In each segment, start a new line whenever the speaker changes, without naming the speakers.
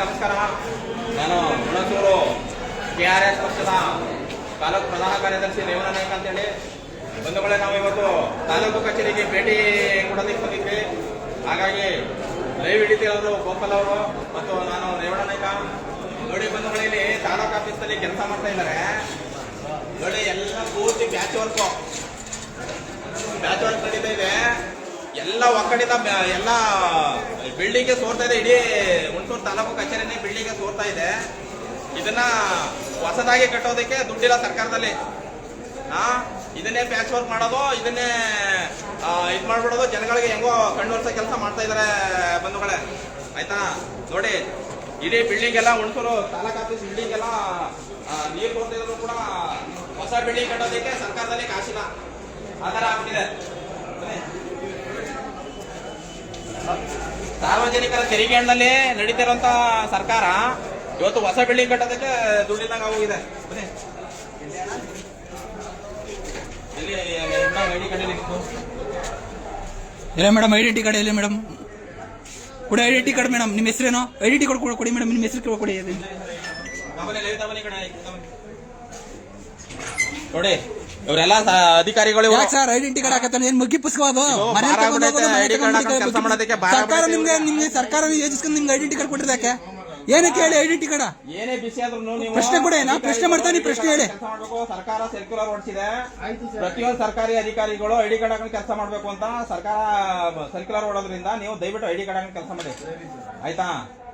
ನಮಸ್ಕಾರ ನಾನು Hunsur K R S ಪಕ್ಷದ ತಾಲೂಕು ಪ್ರಧಾನ ಕಾರ್ಯದರ್ಶಿ ರೇವಣ್ಣ ನಾಯ್ಕ ಅಂತೇಳಿ. ಬಂಧುಗಳೇ ನಾವು ಇವತ್ತು ತಾಲೂಕು ಕಚೇರಿಗೆ ಭೇಟಿ ಕೊಡೋದಕ್ಕೆ ಬಂದಿದ್ವಿ. ಹಾಗಾಗಿ ಲೈವ್ ಹಿಡಿತಿರೋದು ಗೋಪಾಲ್ ಅವರು ಮತ್ತು ನಾನು ರೇವಣ ನಾಯ್ಕ ನೋಡಿ ಬಂಧುಗಳೇ ಇಲ್ಲಿ ತಾಲೂಕು ಆಫೀಸಲ್ಲಿ ಕೆಲಸ ಮಾಡ್ತಾ ಇದ್ದಾರೆ. ನೋಡಿ ಎಲ್ಲ ಪೂರ್ತಿ ಬ್ಯಾಚ್ ವರ್ಕು. ಬ್ಯಾಚ್ ವರ್ಕ್ ನಡೀತಾ ಇದೆ. ಎಲ್ಲ ಒಕ್ಕಡಿದ ಎಲ್ಲ ಬಿಲ್ಡಿಂಗ್ಗೆ ಸೋರ್ತಾ ಇದೆ. ಇಡೀ ಹುಣಸೂರು ತಾಲೂಕು ಕಚೇರಿನೇ ಬಿಲ್ಡಿಂಗ್ಗೆ ಸೋರ್ತಾ ಇದೆ. ಇದನ್ನ ಹೊಸದಾಗಿ ಕಟ್ಟೋದಕ್ಕೆ ದುಡ್ಡಿಲ್ಲ ಸರ್ಕಾರದಲ್ಲಿ. ಆ, ಇದನ್ನೇ ಪ್ಯಾಚ್ ವರ್ಕ್ ಮಾಡೋದು, ಇದನ್ನೇ ಇದ್ ಮಾಡ್ಬಿಡೋದು. ಜನಗಳಿಗೆ ಹೆಂಗೋ ಕಣ್ಣೊರ್ಸೋ ಕೆಲಸ ಮಾಡ್ತಾ ಇದಾರೆ ಬಂಧುಗಳೇ. ಆಯ್ತಾ? ನೋಡಿ, ಇಡೀ ಬಿಲ್ಡಿಂಗ್ ಎಲ್ಲ ಹುಣಸೂರು ತಾಲೂಕು ಆಫೀಸ್ ಬಿಲ್ಡಿಂಗ್ ಎಲ್ಲ ನೀರು ಕೊಡ್ತಾ ಇದ್ರು ಕೂಡ ಹೊಸ ಬಿಲ್ಡಿಂಗ್ ಕಟ್ಟೋದಕ್ಕೆ ಸರ್ಕಾರದಲ್ಲಿ ಕಾಸಿಲ್ಲ. ಆ ಥರ ಆಗ್ತಿದೆ. ಸಾರ್ವಜನಿಕರ ತೆರಿಗೆ ಹಣ್ಣಲ್ಲಿ ನಡೀತಿರುವಂತ ಸರ್ಕಾರ ಇವತ್ತು ಹೊಸ ಬಿಲ್ಡಿಂಗ್ ಕಟ್ಟೋದಕ್ಕೆ ದುಡ್ಡಿಲ್ಲಂಗ ಹೋಗಿದೆ ಇಲ್ಲಿ
ಮೇಡಮ್ ಐಡೆಂಟಿ ಕಾರ್ಡ್ ಇಲ್ಲ ಮೇಡಮ್ ಕೊಡಿ ಐಡೆಂಟಿ ಕಾರ್ಡ್ ಮೇಡಮ್ ನಿಮ್ಮ ಹೆಸರೇನು? ಐಡೆಂಟಿ ಕಾರ್ಡ್ ಕೊಡಿ ಮೇಡಮ್ ನಿಮ್ಮ ಹೆಸರು ಕಡೆ.
ನೋಡಿ ಇವರೆಲ್ಲ ಅಧಿಕಾರಿಗಳು.
ಯಾಕೆ ಸರ್? Identity card ಹಾಕತ್ತಾನೆ? ಏನ್ ಮುಗ್ಗಿ ಪುಸ್ತಕ ಅದು
ಇದು
ಮನೆ
ಭಾರ
ಹೋಗೋದು, ಮನೆ
ID
ತಗೊಂಡ್
ಕಾರ್ಡ್
ಹೋಗೋದು,
ಕೆಲಸ ಮಾಡೋದಕ್ಕೆ ಭಾರ
ಸರ್ಕಾರ ನಿಮ್ಗೆ. ನಿಮ್ಗೆ ಸರ್ಕಾರ ಯೋಜಿಸ್ಕೊಂಡು ನಿಮ್ಗೆ ಐಡೆಂಟಿ ಕಾರ್ಡ್ ಕೊಟ್ಟಿರೋದು ಯಾಕೆ ಏನಕ್ಕೆ ಹೇಳಿ ಐಡೆಂಟಿ ಕಾರ್ಡ್
ಏನೇ ಬಿಸಿ ಆದ್ರೂ ನೀವು
ಪ್ರಶ್ನೆ ಕೊಡಿ, ನಾ ಪ್ರಶ್ನೆ ಮಾಡ್ತೀನಿ, ಪ್ರಶ್ನೆ ಹೇಳಿ.
ಕೆಲಸ ಮಾಡ್ಬೇಕು ಸರ್ಕಾರ ಸರ್ಕ್ಯುಲರ್ ಹೊರಡಿಸಿದೆ ಪ್ರತಿಯೊಂದು ಸರ್ಕಾರಿ ಅಧಿಕಾರಿಗಳು ಐಡಿ ಕಾರ್ಡ್ ಹಾಕೊಂಡು ಕೆಲಸ ಮಾಡ್ಬೇಕು ಅಂತ ಸರ್ಕಾರ ಸರ್ಕ್ಯುಲರ್ ಹೊಡೋದ್ರಿಂದ ನೀವು ದಯವಿಟ್ಟು ಐಡಿ ಕಾರ್ಡ್ ಹಾಕೊಂಡು ಕೆಲಸ ಮಾಡಿ. ಆಯ್ತಾ?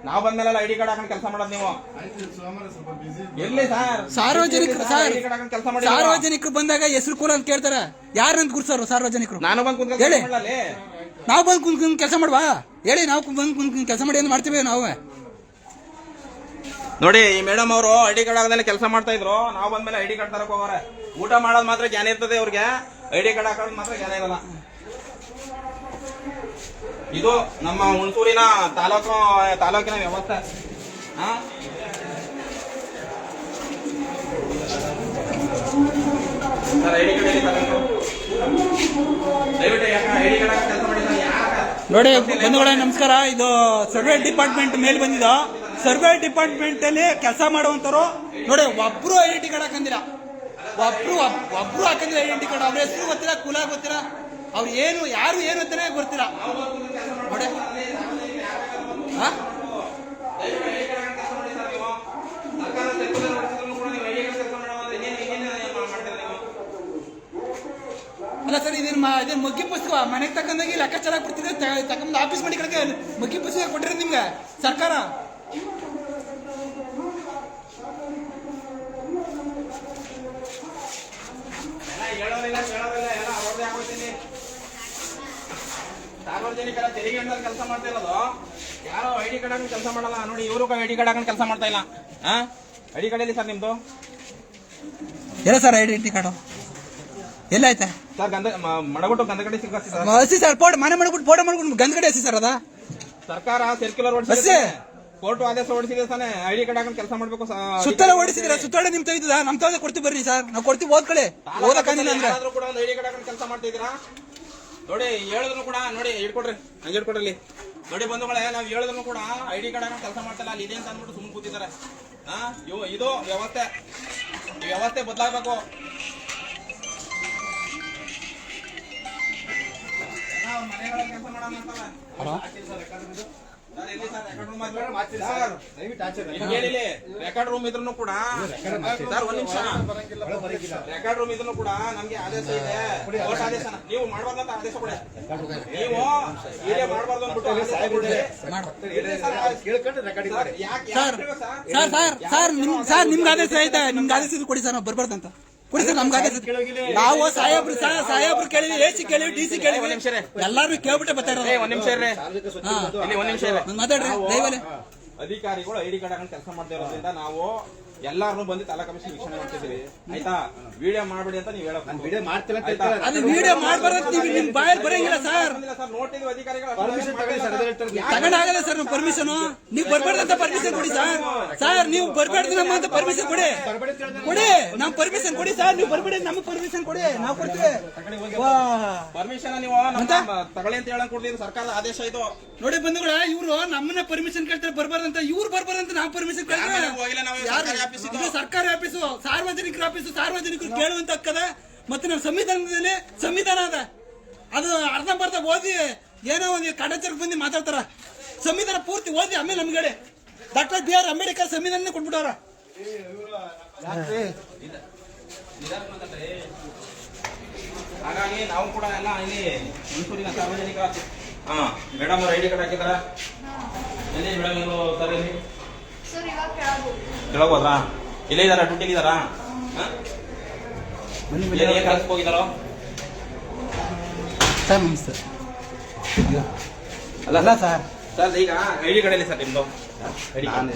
ನಾವು ಬಂದ್ಮೇಲೆ ಐಡಿ ಕಾರ್ಡ್ ಹಾಕೊಂಡು ಕೆಲಸ ಮಾಡೋದು ನೀವು. ಎಲ್ಲಿ ಸರ್?
ಸಾರ್ವಜನಿಕ ಸರ್
ಐಡಿ ಕಾರ್ಡ್ ಹಾಕೊಂಡು ಕೆಲಸ ಮಾಡಿ
ಸಾರ್ವಜನಿಕರು ಬಂದಾಗ ಹೆಸರು ಕೂಲ ಅಂತ ಕೇಳ್ತಾರೆ. ಯಾರಂತ ಗುರ್ಸೋರು ಸಾರ್ವಜನಿಕರು?
ನಾನು ಬಂದ್ ಕುಂತ
ಹೇಳಿ.
ಕೆಲಸ ಮಾಡಲಿ
ನಾವು ಬಂದ್ ಕುಂತ್ ಕೆಲಸ ಮಾಡುವಾ. ಹೇಳಿ ನಾವು ಬಂದ್ ಕುಂತ್ ಕೆಲಸ ಮಾಡಿ ಏನು ಮಾಡ್ತೀವಿ ನಾವು?
ನೋಡಿ ಈ ಮೇಡಮ್ ಅವರು ಐಡಿ ಕಾರ್ಡ್ ಆಗದಲ್ಲಿ ಕೆಲಸ ಮಾಡ್ತಾ ಇದ್ರು. ನಾವು ಬಂದ್ಮೇಲೆ ಐಡಿ ಕಾರ್ಡ್ ತರಕ್ ಹೋಗೋರೆ. ಊಟ ಮಾಡೋದು ಮಾತ್ರ ಜ್ಞಾನ ಇರ್ತದೆ ಅವ್ರಿಗೆ ಐಡಿ ಕಾರ್ಡ್ ಹಾಕೋದು ಮಾತ್ರ ಜ್ಞಾನ ಇರಲ್ಲ. ಇದು ನಮ್ಮ ಹುಣಸೂರಿನ ತಾಲೂಕು, ತಾಲೂಕಿನ ವ್ಯವಸ್ಥೆ.
ನೋಡಿ, ಬಂಧುಗಳೇ, ನಮಸ್ಕಾರ. ಇದು ಸರ್ವೆ ಡಿಪಾರ್ಟ್ಮೆಂಟ್ ಮೇಲೆ ಬಂದಿದ. ಸರ್ವೆ ಡಿಪಾರ್ಟ್ಮೆಂಟ್ ಅಲ್ಲಿ ಕೆಲಸ ಮಾಡುವಂತರು ನೋಡಿ, ಒಬ್ರು ಐಡೆಂಟಿ ಕಾರ್ಡ್ ಹಾಕಂದಿಲ್ಲ. ಒಬ್ರು ಒಬ್- ಒಬ್ರು ಹಾಕಂದಿಲ್ಲ ಐಡೆಂಟಿ ಕಾರ್ಡ್. ಅವ್ರ ಹೆಸರು ಗೊತ್ತಿಲ್ಲ, ಕುಲ ಗೊತ್ತಿಲ್ಲ. ಅವ್ರು ಏನು, ಯಾರು ಏನು ಅಂತಾನೆ ಗೊತ್ತಿಲ್ಲ. ನೋಡಿ. ಅಲ್ಲ ಸರ್ ಇದನ್ನ ಮಾ ಇದೇನು ಮುಗ್ಗಿ ಪುಸ್ತಕ? ಮನೆಗೆ ತಕ್ಕಂದಾಗಿ ಲೆಕ್ಕಾಚಾರ ಕೊಡ್ತಿದ್ರೆ ತಗೊಂಡು ಆಫೀಸ್ ಮಾಡಿ ಕಡೆಗೆ ಮುಗ್ಗಿ ಪುಸ್ತಕ ಕೊಟ್ಟಿರೋದು ನಿಮ್ಗೆ? ಸರ್ಕಾರ?
ಎಲ್ಲ ಸಾರ್ವಜನಿಕರ ತೆರಿಗೆ ಹಣ್ಣಲ್ಲಿ ಕೆಲಸ ಮಾಡ್ತಾ ಇರೋದು? ಯಾರೋ ಐಡಿ ಕಾರ್ಡ್ ಹಾಕೊಂಡು ಕೆಲಸ ಮಾಡಲ್ಲ. ನೋಡಿ ಇವರು ಐಡಿ ಕಾರ್ಡ್ ಹಾಕೊಂಡು ಕೆಲಸ ಮಾಡ್ತಾ ಇಲ್ಲ. ಹಾ ಡಿ ಕಾರ್ಡ್ ಎಲ್ಲಿ ಸರ್ ನಿಮ್ದು?
ಎಲ್ಲ ಸರ್ ಐಡೆಂಟಿ ಕಾರ್ಡು. ಎಲ್ಲಾಯ್ತಾ
ಸರ್ ಗಂಧ ಮಡಗುಟ್ಟು ಗಂಧಗಡೆ ಸಿಗ್ಬೇಕು ಸರ್.
ಹಸಿ ಸರ್ ಫೋಟೋ ಮನೆ ಮಾಡ್ಬಿಟ್ಟು ಫೋಟೋ ಮಾಡ್ಕೊಂಡು ಗಂಧಗಡೆ ಹಸಿ ಸರ್ ಅದ?
ಸರ್ಕಾರ ಸರ್ಕ್ಯುಲರ್
ಓಡಿಸಿ
ಹೊಡಿಸಿದೆ ಕೋರ್ಟ್ ಆದೇಶ ಹೊಡಿಸಿದೆ ತಾನೆ. ಡಿ ಕಾರ್ಡ್ ಹಾಕೊಂಡು ಕೆಲಸ ಮಾಡ್ಬೇಕು
ಸುತ್ತಲ ಓಡಿಸಿದ್ರೆ? ಸುತ್ತಾಡ ನಿಮ್ ತೆಗೆದ ನಮ್ ತಗದ ಕೊಡ್ತೀವಿ ಬರ್ರಿ ಸರ್. ನಾವು ಕೊಡ್ತೀವಿ ಓದ್ಕೊಳ್ಳಿ. ಓದಕ್ಕಾಗಿಲ್ಲ ಅಂದ್ರೆ.
ಕೂಡ ಒಂದು ಡಿ ಕಾರ್ಡ್ ಹಾಕೊಂಡು ಕೆಲಸ ಮಾಡ್ತಿದ್ದೀರಾ ನೋಡಿ ಹೇಳಿದ್ರು ಕೂಡ ನೋಡಿ ಹಿಡ್ಕೊಡ್ರಿ ಹಂಗೆ ಹಿಡ್ಕೊಡ್ರಿ. ನೋಡಿ ಬಂಧುಗಳೇ ನಾವು ಹೇಳಿದ್ರು ಕೂಡ ಐಡಿ ಕಾರ್ಡ್ ಹಾಕೊಂಡು ಕೆಲಸ ಮಾಡ್ತಲ್ಲ ಅಲ್ಲಿ ಇದೆ ಅಂತ ಅಂದ್ಬಿಟ್ಟು ಸುಮ್ಮನೆ ಕೂತಿದ್ದಾರೆ. ಹಾ ಇವು ಇದು ವ್ಯವಸ್ಥೆ. ಈ ವ್ಯವಸ್ಥೆ ಬದಲಾಗಬೇಕು. ಕೆಲಸ ಮಾಡೋಣ ಅಂತಲ್ಲ ರೆಕಾರ್ಡ್ ರೂಮ್ ಇದ್ರು ಕೂಡ ಸರ್ ಒಂದ್ ನಿಮಿಷ. ರೆಕಾರ್ಡ್ ರೂಮ್ ಇದ್ರೂ ಕೂಡ ನಮ್ಗೆ ಆದೇಶ ಇದೆ. ಕೋರ್ಟ್ ಆದೇಶ ನೀವು ಮಾಡಬಾರ್ದಂತ ಆದೇಶ ಕೊಡಿ. ನೀವು ಇಲ್ಲೇ ಮಾಡಬಾರ್ದು ಅಂದ್ಬಿಟ್ಟು. ಸರ್,
ನಿಮ್ಗೆ ಆದೇಶ ಐತೆ ನಿಮ್ಗೆ ಆದೇಶ ಇದ್ರೆ ಕೊಡಿ ಸರ್ ನಾವು ಬರ್ಬಾರ್ದಂತ ಕೊಡಿ ಸರ್ ನಮ್ಗೆ ನಾವು ಸಾಹೇಬ್ರು ಸಾಹೇಬ್ರು ಕೇಳಿವಿ ಎ ಸಿ ಕೇಳಿವಿ ಡಿ ಸಿ ಕೇಳಿವಿ
ಒಂದ್ ನಿಮಿಷ
ಎಲ್ಲಾರು ಕೇಳ್ಬಿಟ್ಟೆ ಬರ್ತಾ
ಏ,
ಇರೋದು
ಒಂದ್ ನಿಮಿಷ ಇರ್ರಿ
ಹಾ.
ಇಲ್ಲಿ ಒಂದ್ ನಿಮಿಷ
ಮಾತಾಡ್ರಿ ದಯವಾಲೆ
ಅಧಿಕಾರಿಗಳು ಐಡಿ ಕಾರ್ಡ್ ಹಾಕೊಂಡು ಕೆಲಸ ಮಾಡ್ತಾ ಇರೋದ್ರಿಂದ ನಾವು ಎಲ್ಲಾರನು ಬಂದು ತಾಲೂಕು ಕಮಿಷನ್ ವೀಕ್ಷಣೆ ಮಾಡ್ತಿದ್ದೀವಿ ಆಯ್ತಾ? ವಿಡಿಯೋ ಮಾಡ್ಬೇಡಿ ಅಂತ ನೀವು ಹೇಳಕ್
ವಿಡಿಯೋ ಮಾಡ್ತಿಲ್ಲ ಅಂತ ಹೇಳ್ತಾರೆ.
ಅದು ವಿಡಿಯೋ ಮಾಡ್ಬಾರ್ದು ನೀವು ನಿಮ್ ಬಾಯಲ್ಲಿ ಬರಂಗಿಲ್ಲ ಸರ್.
ಬಂದಿಲ್ಲ ಸರ್? ನೋಡ್ತಿದ್ವಿ ಅಧಿಕಾರಿಗಳು
ಪರ್ಮಿಷನ್ ತಗೊಳ್ಳಿ ಸರ್, ಅದೇ ಹೇಳ್ತಾರೆ.
ತಗೊಂಡಾಗಲ್ಲ ಸರ್ ನಮ್ ಪರ್ಮಿಷನ್ ನೀವು ಬರ್ಬಾರ್ದಂತ ಪರ್ಮಿಷನ್ ಕೊಡಿ ಸರ್. ಸರ್? ನೀವು ಬರ್ಬಾರ್ದು ನಮ್ಮ ಅಂತ ಪರ್ಮಿಷನ್ ಕೊಡಿ. ಕೊಡಿ. ನಮ್ ಪರ್ಮಿಷನ್ ಕೊಡಿ ಸರ್. ನೀವು ಬರ್ಬೇಡಿ ನಮಗೆ ಪರ್ಮಿಷನ್ ಕೊಡಿ. ನಾವು ಕೊಡ್ತೀವಿ. ವಾ.
ಪರ್ಮಿಷನ್ ನೀವು ನಮ್ಮ ತಗೊಳ್ಳಿ ಅಂತ ಹೇಳಕ್ ಕೊಡ್ತೀವಿ ಸರ್ಕಾರದ ಆದೇಶ ಇದು.
ನೋಡಿ ಬಂಧುಗಳ ಇವ್ರು ನಮ್ಮನ್ನ ಪರ್ಮಿಷನ್ ಕೇಳ್ತಾರೆ ಬರ್ಬಾರ್ದಂತ. ಇವ್ರು ಬರ್ಬಾರ್ದಂತ ನಾವು ಪರ್ಮಿಷನ್
ಯಾರ್ ಮನೆಗೂ ಹೋಗಿಲ್ಲ ನಾವು, ಸರ್ಕಾರಿ ಆಫೀಸ್ ಇದು.
ಸರ್ಕಾರಿ ಆಫೀಸು ಸಾರ್ವಜನಿಕರ ಆಫೀಸು ಸಾರ್ವಜನಿಕರು ಕೇಳುವಂತ ಹಕ್ಕದ ಮತ್ತೆ ನಮ್ಮ ಸಂವಿಧಾನದಲ್ಲಿ ಸಂವಿಧಾನ ಅದ. ಅದು ಅರ್ಧಂಬರ್ಧ ಓದಿ ಏನೋ ಒಂದು ಕಡಚರ್ ಬಂದು ಮಾತಾಡ್ತಾರ. ಸಂವಿಧಾನ ಪೂರ್ತಿ ಓದಿ ಆಮೇಲೆ ನಮ್ಗೆ ಹೇಳಿ ಡಾಕ್ಟರ್ ಬಿ ಆರ್ ಅಂಬೇಡ್ಕರ್ ಸಂವಿಧಾನ ಕೊಟ್ಬಿಟ್ಟವ್ರ.
ಹಾಗಾಗಿ ನಾವು ಕೂಡ ಎಲ್ಲ ಇಲ್ಲಿ ಮೈಸೂರಿನ ಸಾರ್ವಜನಿಕ ಹಾ ಮೇಡಮ್ ಅವ್ರ ಐಡಿ ಕಾರ್ಡ್ ಹಾಕಿದಾರ. ಎಲ್ಲಿ ಮೇಡಮ್ ಸರ್ ಇಲ್ಲಿ?
ಕೆಳಗೆ
ಹೋದ್ರಾ? ಇಲ್ಲೇ ಇದಾರ? ಡ್ಯೂಟಿಲಿ ಇದಾರಾ? ಹೋಗಿದಾರೋ
ಸರ್ ನಮಸ್ತೆ
ಅಲ್ಲ
ಅಲ್ಲ ಸರ್.
ಸರ್ ಈಗ ಐಡಿ ಕಡೆಯಲ್ಲಿ ಸರ್ ಐಡಿ
ನಾನು